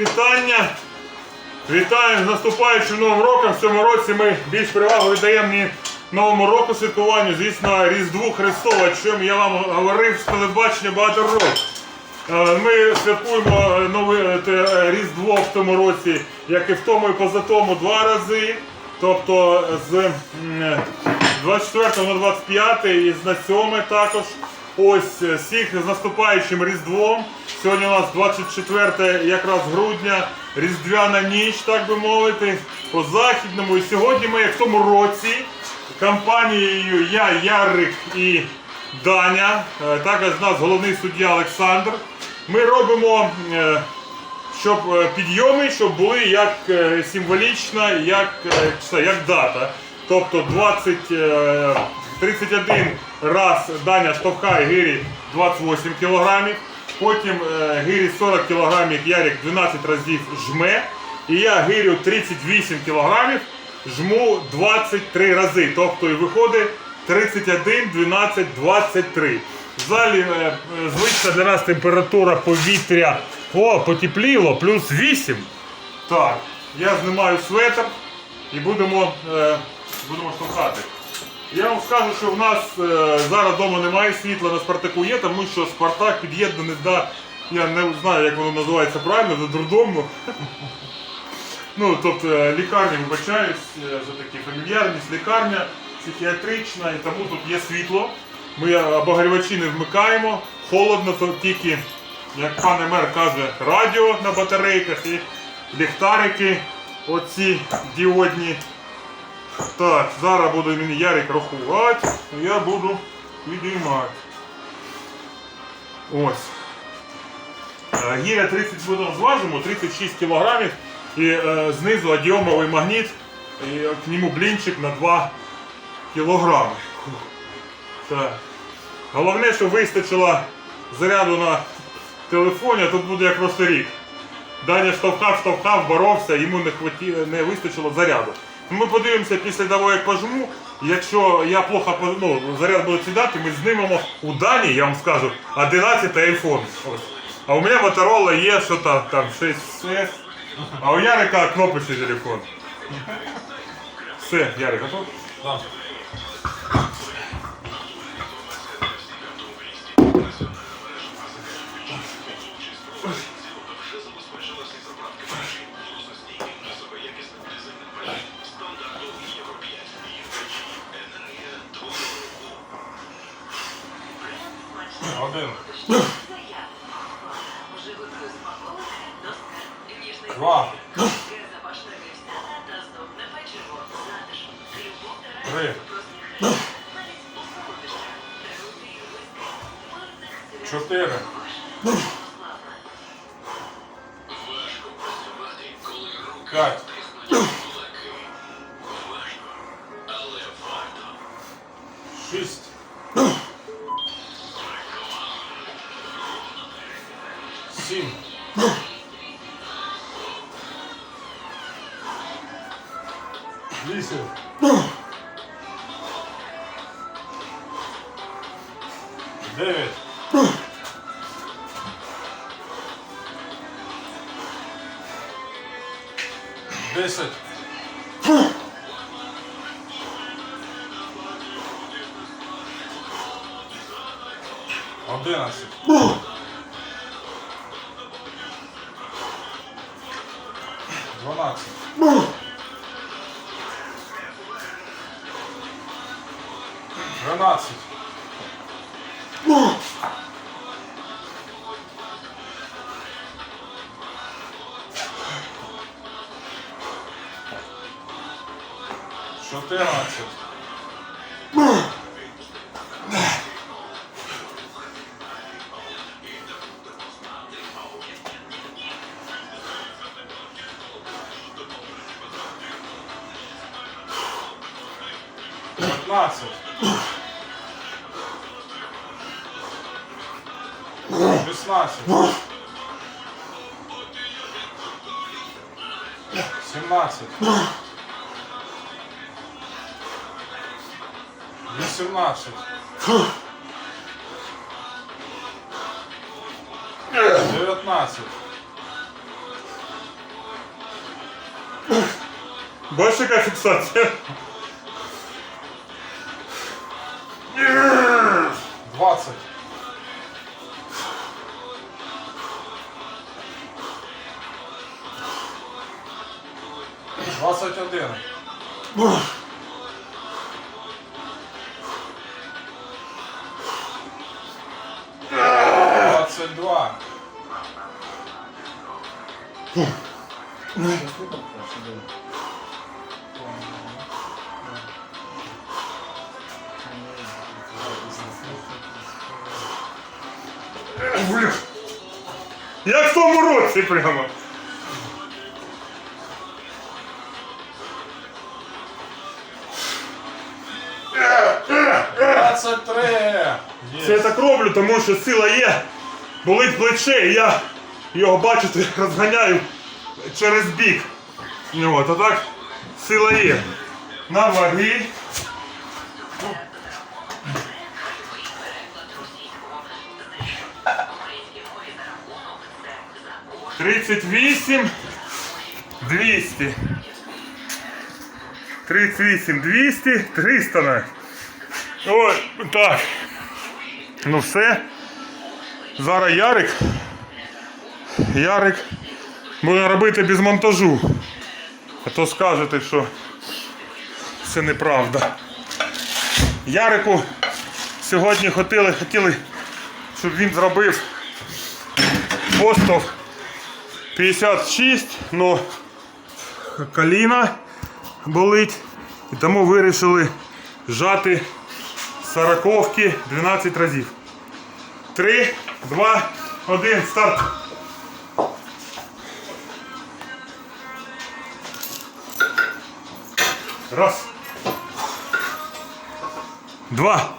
вітання. Вітаємо з наступаючим новим роком. В цьому році ми більш перевагу віддаємо не Новому року святкуванню, звісно, Різдву Христову, о чому я вам говорив з телебачення багато років. Е, Ми святкуємо е, нове е, е, Різдво в тому році, як і в тому і позатому два рази. Тобто з е, 24 на 25 і на 7 також. Ось е, всіх з наступаючим Різдвом. Сьогодні у нас 24 якраз грудня, Різдвяна ніч, так би мовити, по західному. І сьогодні ми, як в тому році, компанією я, Ярик і Даня, е, також з нас головний суддя Олександр. Ми робимо, е, щоб підйоми, щоб були як символічно, як, як дата. Тобто 20, е, 31 раз Даня штовхає Гирі 28 кілограмів. Потім е, Гирі 40 кілограмів, Ярик 12 разів жме. І я Гирю 38 кілограмів жму 23 рази. Тобто і виходить 31, 12, 23. В залі е, звична для нас температура повітря. О, потепліло, плюс 8. Так, я знімаю светр і будемо, е, будемо штовхати. Я вам скажу, що в нас е, зараз вдома немає світла, на Спартаку є, тому що Спартак під'єднаний до, я не знаю, як воно називається правильно, до дурдому. Ну, тобто е, лікарня, вибачаюсь е, за такі фамільярність, лікарня психіатрична, і тому тут є світло. Ми обогрівачі не вмикаємо, холодно, то тільки, як пан мер каже, радіо на батарейках і ліхтарики оці діодні. Так, зараз буде мені Ярик рахувати, я буду підіймати. Ось. Гіря 30 будемо зважимо, 36 кілограмів. І е, знизу адіомовий магніт, і к нему блінчик на 2 кілограми. Так. Головне, щоб вистачило заряду на телефоні, а тут буде як просто рік. Даня штовхав, штовхав, боровся, йому не, хваті... не вистачило заряду. Ми подивимося після того, як пожму. Якщо я плохо ну, заряд буде сідати, ми знімемо у Дані, я вам скажу, 11 iPhone. А у мене Motorola є що там, там 6S. А у Ярика кнопочний телефон. Все, Ярик, готов? Да. Один. Вісім. Чотирнадцять. П'ятнадцять. Шістнадцять. Сімнадцять. 18. Фух. 19. Бачиш, яка фіксація? 20. 21. Бля. Як в тому році прямо. Це я так роблю, тому що сила є. Болить плече, і я його, бачите, розганяю через бік. От, а так сила є. На ваги. Тридцять вісім. Двісті. Тридцять вісім, двісті, триста навіть. Ой, так. Ну все. Зараз Ярик. Ярик буде робити без монтажу. А то скажете, що це неправда. Ярику сьогодні хотіли, хотіли, щоб він зробив постов 56, але коліна болить. І тому вирішили жати сороковки 12 разів. 3, 2, 1, старт. Раз. Два.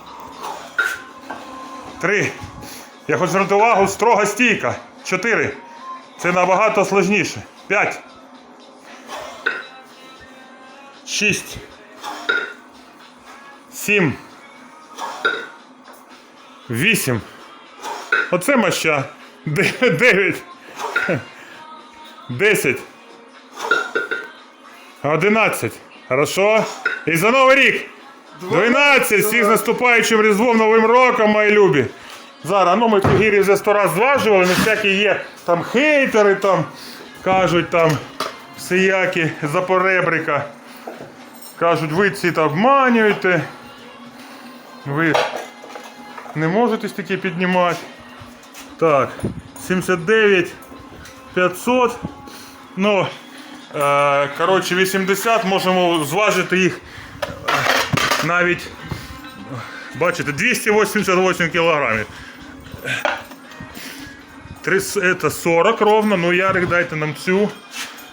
Три. Я хочу звернути увагу, строга стійка. Чотири. Це набагато сложніше. П'ять. Шість. Сім. Вісім. Оце моща. Дев'ять. Десять. Одинадцять. Хорошо. І за Новий рік. 12. Всіх з наступаючим Різдвом Новим роком, мої любі. Зараз, ну ми гірі вже сто раз зважували, не всякі є там хейтери, там кажуть там всіякі запоребрика. Кажуть, ви ці та обманюєте. Ви не можете такі піднімати. Так, 79 500. Ну, коротше, 80 можемо зважити їх е, навіть. Бачите, 288 кілограмів. Это 40 ровно, ну Ярик, дайте нам цю.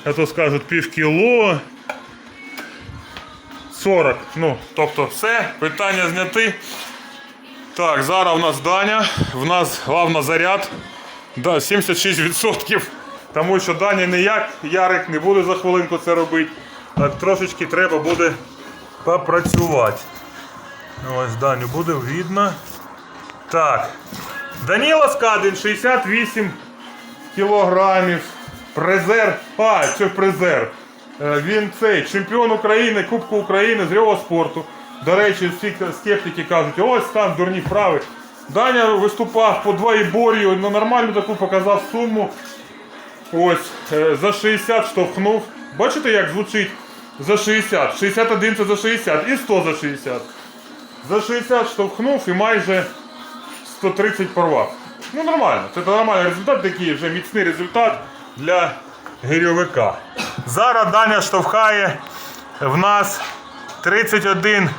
А то скажуть пів кіло. 40. Ну, тобто все, питання зняти. Так, зараз у нас Даня, в нас головна заряд. Да, 76%. Тому що Даня ніяк, Ярик не буде за хвилинку це робити. А трошечки треба буде попрацювати. Ось Даню буде видно. Так. Даніла Скадин 68 кілограмів. Призер. А, це призер. Е, Він цей чемпіон України, Кубку України з рьового спорту. До речі, всі скептики кажуть, ось там дурні вправи. Даня виступав по двоєбор'ю, ну нормальну таку показав суму. Ось, е, за 60 штовхнув. Бачите, як звучить за 60? 61 це за 60 і 100 за 60. За 60 штовхнув і майже 130 порвав. Ну нормально, це нормальний результат, такий вже міцний результат для гирьовика. Зараз Даня штовхає в нас 31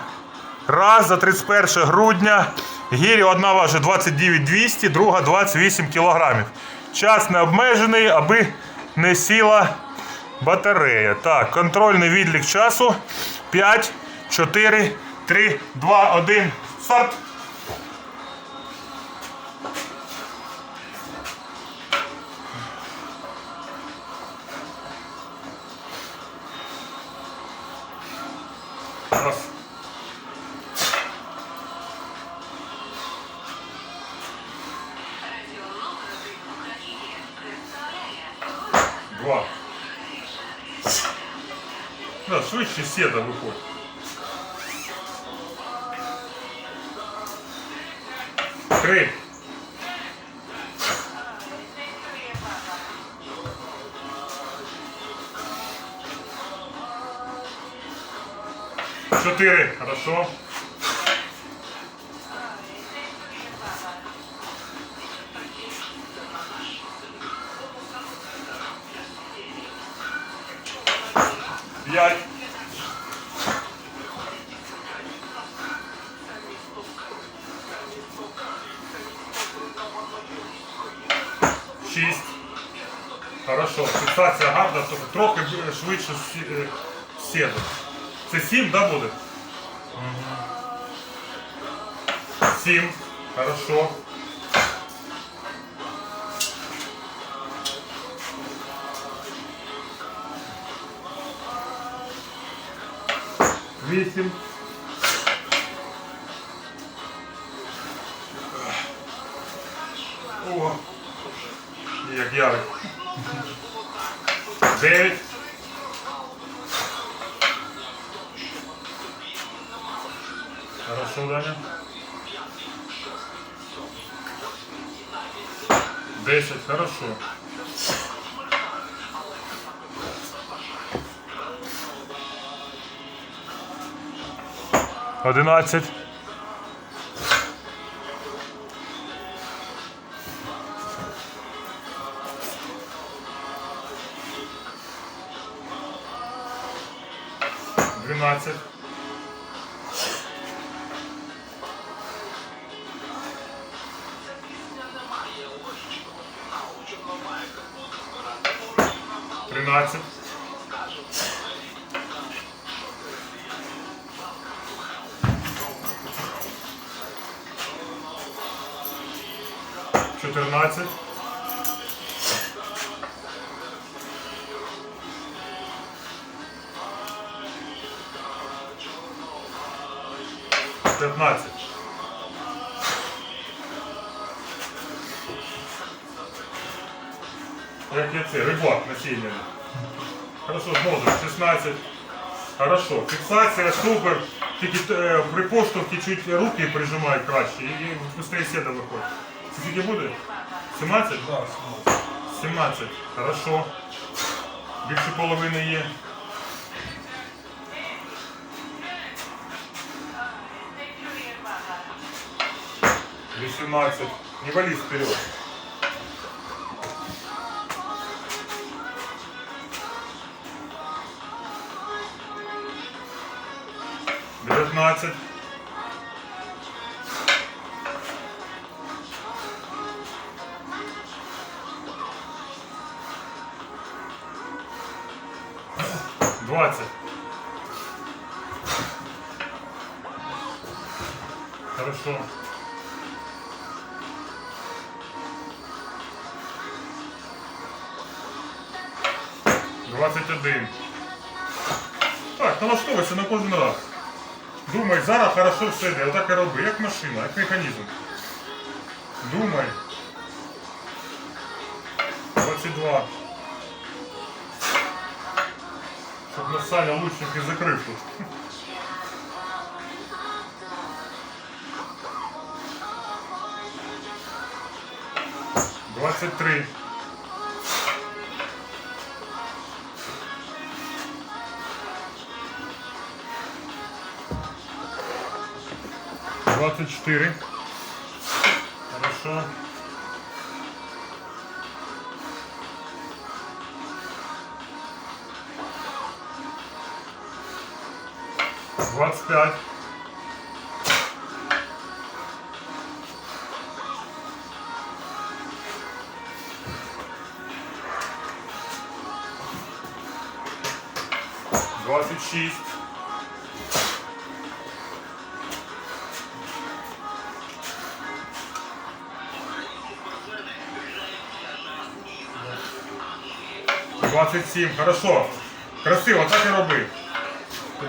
раз за 31 грудня. Гірі одна важить 29 200, друга 28 кілограмів. Час не обмежений, аби не сіла батарея. Так, контрольний відлік часу. 5, 4, 3, 2, 1. Старт. Раз. Да, швидше сіда виходить. Три. Чотири. Хорошо. швидше сі- е, сіду. Це сім, да, буде? Сім. Хорошо. Вісім. О, як ярик. Дев'ять. Хорошо. Одинадцять. 15. Як я це, рибак націльний. Хорошо, зможемо. 16. Хорошо. Фіксація, супер. Тільки е, при поштовхі чуть руки прижимають краще і швидше сіда виходить. Це скільки буде? 17? Так, 17. 17. Хорошо. Більше половини є. Вісімнадцять. Не вались вперед. Дев'ятнадцять. Зараз хорошо все йде, отак і роби, як машина, як механізм. Думай. 22. Щоб нас Саня лучник не закрив тут. Двадцять три. Двадцать четыре. Хорошо. Двадцать пять. Двадцать шесть. Двадцать семь. Хорошо. Красиво, так і роби.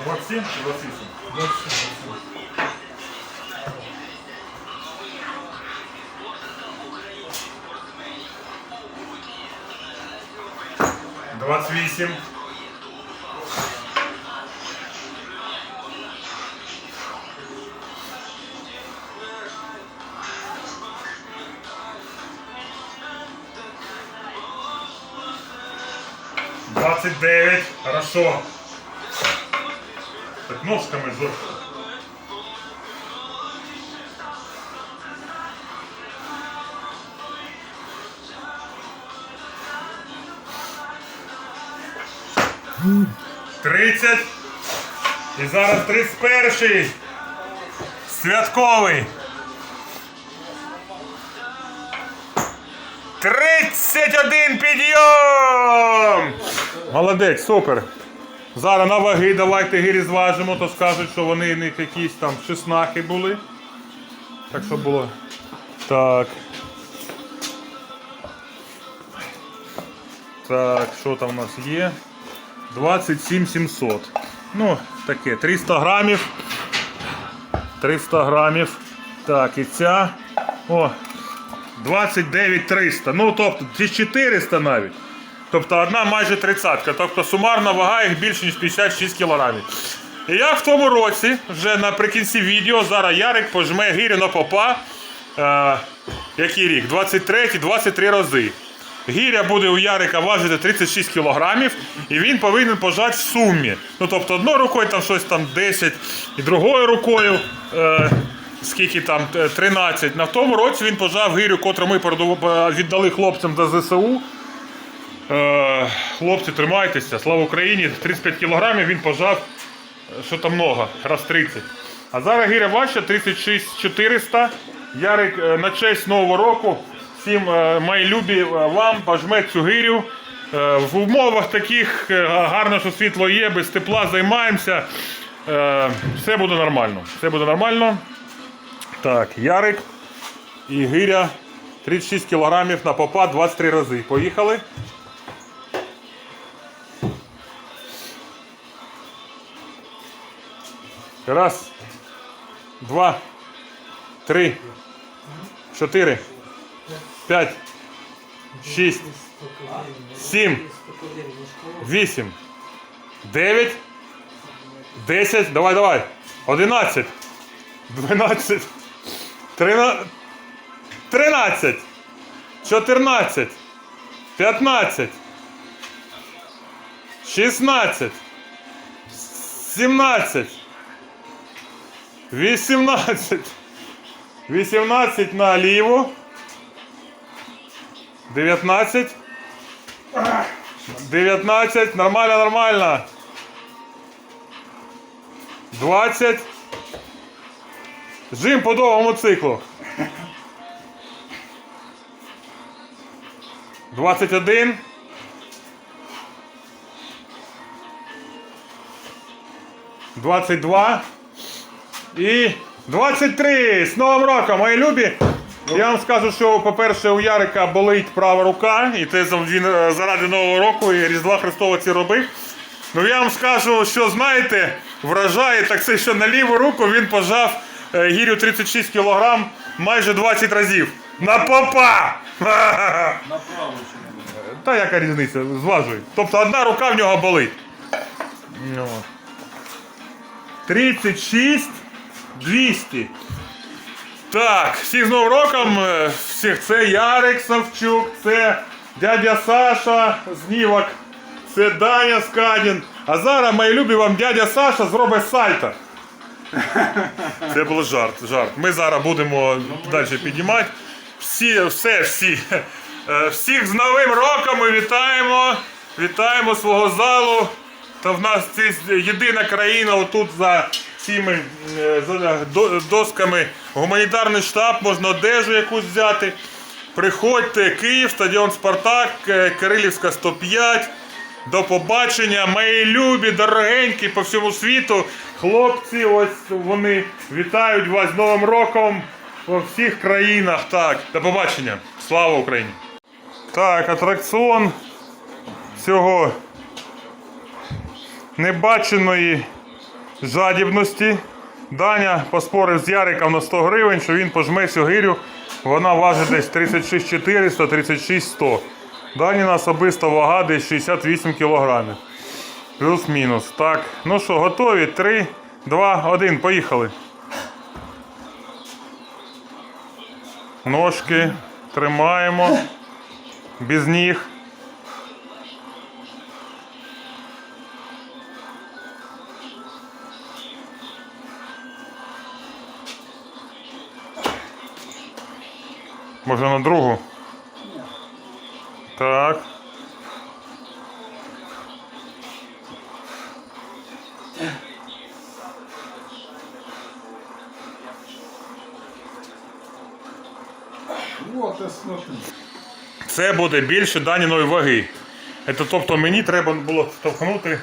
27 чи 28? 27. 28. 29. Хорошо. Так ножками зо. Тридцять. І зараз 31. Святковий. 31 підйом! Молодець, супер. Зараз на ваги давайте гирі зважимо, то скажуть, що вони не якісь там шеснахи були. Так що було. Так. Так, що там у нас є? 27 700. Ну, таке, 300 грамів. 300 грамів. Так, і ця. О, 29 300. Ну, тобто, ці 400 навіть. Тобто одна майже тридцятка. Тобто сумарна вага їх більше, ніж 56 кілограмів. І як в тому році, вже наприкінці відео, зараз Ярик пожме гирю на попа. Е, який рік? 23-23 рази. Гіря буде у Ярика важити 36 кілограмів, і він повинен пожати в сумі. Ну тобто одною рукою там щось там 10, і другою рукою. Е, Скільки там е, 13. На тому році він пожав гирю, котру ми е, віддали хлопцям до ЗСУ. Е, хлопці, тримайтеся, слава Україні! 35 кілограмів він пожав, е, що там много, раз 30. А зараз гіря важча 36 400. Ярик е, на честь Нового року. Всім мої любі вам пожме цю гирю. В умовах таких гарно, що світло є, без тепла займаємося. Все буде нормально. Все буде нормально. Так, Ярик і гиря 36 кілограмів на попа 23 рази. Поїхали. Раз, два, три, чотири, п'ять, шість, сім, вісім, дев'ять, десять, давай, давай, одинадцять, дванадцять, тринадцять, чотирнадцять, п'ятнадцять, шістнадцять, сімнадцять. 18. 18 наліво. 19. 19. Нормально, нормально. 20. Жим по довгому циклу. 21. 22. І 23! З Новим роком, мої любі! Я вам скажу, що, по-перше, у Ярика болить права рука, і це він е, заради Нового року і Різдва Христова ці робив. Ну я вам скажу, що знаєте, вражає так це, що на ліву руку він пожав е, гірю 36 кг майже 20 разів. На попа! Направо чи не? Та яка різниця? Зважуй. Тобто одна рука в нього болить. Ну. 36 200. Так, всіх з Новим роком. е, Всіх це Ярик Савчук, це дядя Саша Знівак, це Даня Скадін. А зараз, мої любі, вам дядя Саша зробить сальто. Це був жарт, жарт. Ми зараз будемо далі піднімати. Всі, все, всі. Е, Всіх з Новим роком ми вітаємо. Вітаємо свого залу. Та в нас це єдина країна отут за цими е, до- досками. Гуманітарний штаб, можна одежу якусь взяти. Приходьте, Київ, стадіон Спартак, е, Кирилівська 105. До побачення, мої любі, дорогенькі по всьому світу. Хлопці, ось вони вітають вас з Новим роком по всіх країнах. Так, до побачення. Слава Україні! Так, атракціон цього небаченої жадібності. Даня поспорив з Яриком на 100 гривень, що він пожме цю гирю. Вона важить десь 36 400, 36 100. Даніна особиста вага десь 68 кілограмів. Плюс-мінус. Так, ну що, готові? 3, 2, 1, поїхали. Ножки тримаємо. Без ніг. Може на другу? Так. Я смотрю. Це буде більше даніної ваги. Це, тобто мені треба було штовхнути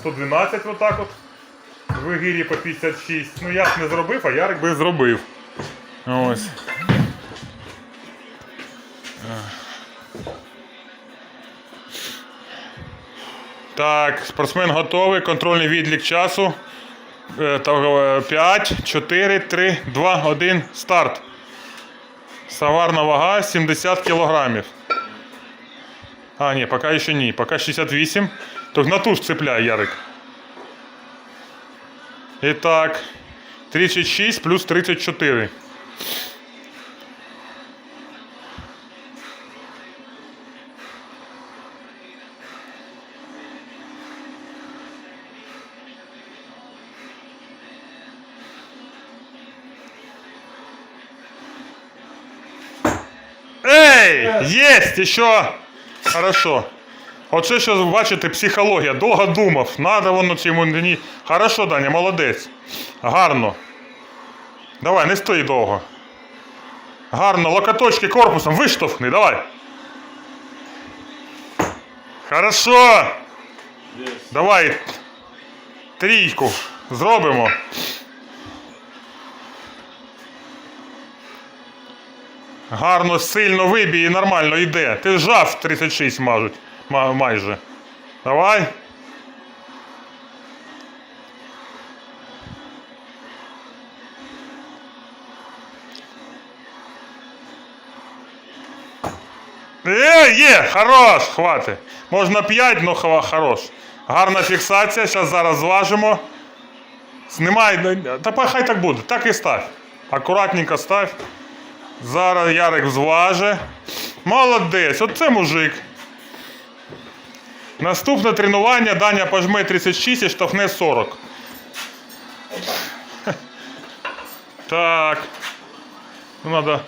112 отак от. В гірі по 56. Ну я ж не зробив, а Ярик би зробив. Ось. Так, спортсмен готовий. Контрольний відлік часу. 5, 4, 3, 2, 1, старт. Саварна вага 70 кілограмів. А, ні, поки ще ні. Поки 68. Так на ту ж цепляй, Ярик. І так. 36 плюс 34. Єсть! Ще! Хорошо. Оце що бачите, психологія. Довго думав, надо воно чи йому ні. Хорошо, Даня, молодець. Гарно. Давай, не стій довго. Гарно, локоточки корпусом виштовхни, давай. Хорошо. Давай. Трійку. Зробимо. Гарно, сильно вибій і нормально йде. Ти жав 36 мажуть, майже. Давай. Е, є, хорош, хватить. Можна 5, але хорош. Гарна фіксація, зараз зараз зважимо. Знімай, та хай так буде, так і став. Акуратненько став. Зараз Ярик зваже. Молодець, оце мужик. Наступне тренування Даня пожме 36 і штовхне 40. Так. Ну, надо.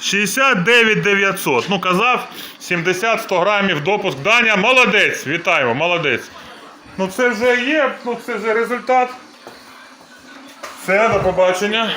69 900. Ну, казав, 70-100 грамів допуск. Даня, молодець. Вітаємо, молодець. Ну це вже є, ну це вже результат. Все, до побачення.